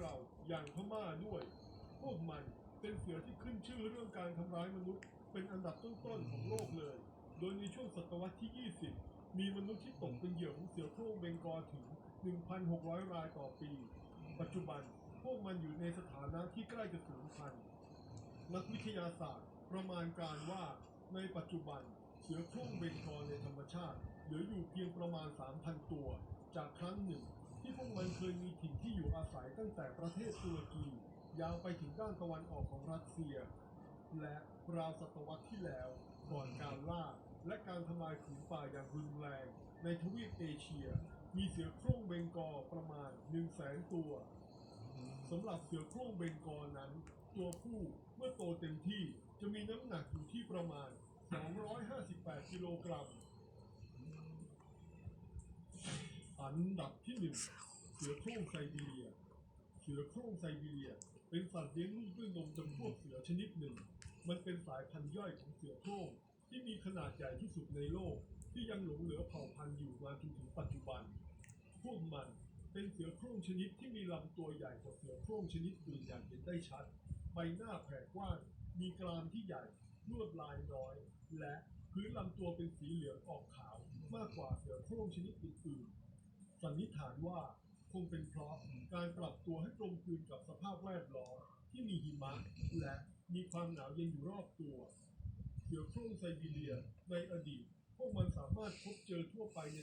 เราอย่างพม่าด้วย พวกมันเป็นเสือที่ขึ้นชื่อเรื่องการทำร้ายมนุษย์ เป็นอันดับต้นๆของโลกเลย โดยในช่วงศตวรรษที่ 20 มีมนุษย์ที่ตกเป็นเหยื่อของเสือโคร่งเบงกอถึง 1,600 รายต่อปี ปัจจุบันพวกมันอยู่ในสถานะที่ใกล้จะสูญพันธุ์นักวิทยาศาสตร์ ประมาณการว่าในปัจจุบันเสือโคร่งเบงกอในธรรมชาติเหลืออยู่เพียงประมาณ 3,000 ตัว จากครั้งหนึ่งที่พวกมัน อาศัยตั้งแต่ประเทศตุรกียาวไปถึงด้านตะวันออกของรัสเซีย และราวศตวรรษที่แล้วก่อนการล่าและการทำลายผืนป่าอย่างรุนแรง ในทวีปเอเชีย มีเสือโคร่งเบงกอประมาณ1 0 0 0 0แสนตัวสำหรับเสือโคร่งเบงกอนั้น ตัวผู้เมื่อโตเต็มที่จะมีน้ำหนักอยู่ที่ประมาณ 258 กิโลกรัมอันดับที่หนึ่ง สือโคร่งไซบีเรีย เสือโคร่งไซบีเรีย เป็นสัตว์เลี้ยงลูกด้วยนมจำพวกเสือชนิดหนึ่ง มันเป็นสายพันธุ์ย่อยของเสือโคร่งที่มีขนาดใหญ่ที่สุดในโลก ที่ยังหลงเหลือเผ่าพันธุ์อยู่มาจนถึงปัจจุบัน พวกมันเป็นเสือโคร่งชนิดที่มีลำตัวใหญ่กว่าเสือโคร่งชนิดอื่นอย่างเห็นได้ชัด ใบหน้าแผ่กว้าง มีกรามที่ใหญ่ ลวดลายน้อย และพื้นลำตัวเป็นสีเหลืองออกขาวมากกว่าเสือโคร่งชนิดอื่นๆสันนิษฐานว่า คงเป็นเพราะการปรับตัวให้ตรงคืนกับสภาพแวดล้อมที่มีหิมะและมีความหนาวเย็นอยู่รอบตัวเสือโคร่งไซบีเรียในอดีต พวกมันสามารถพบเจอทั่วไปใน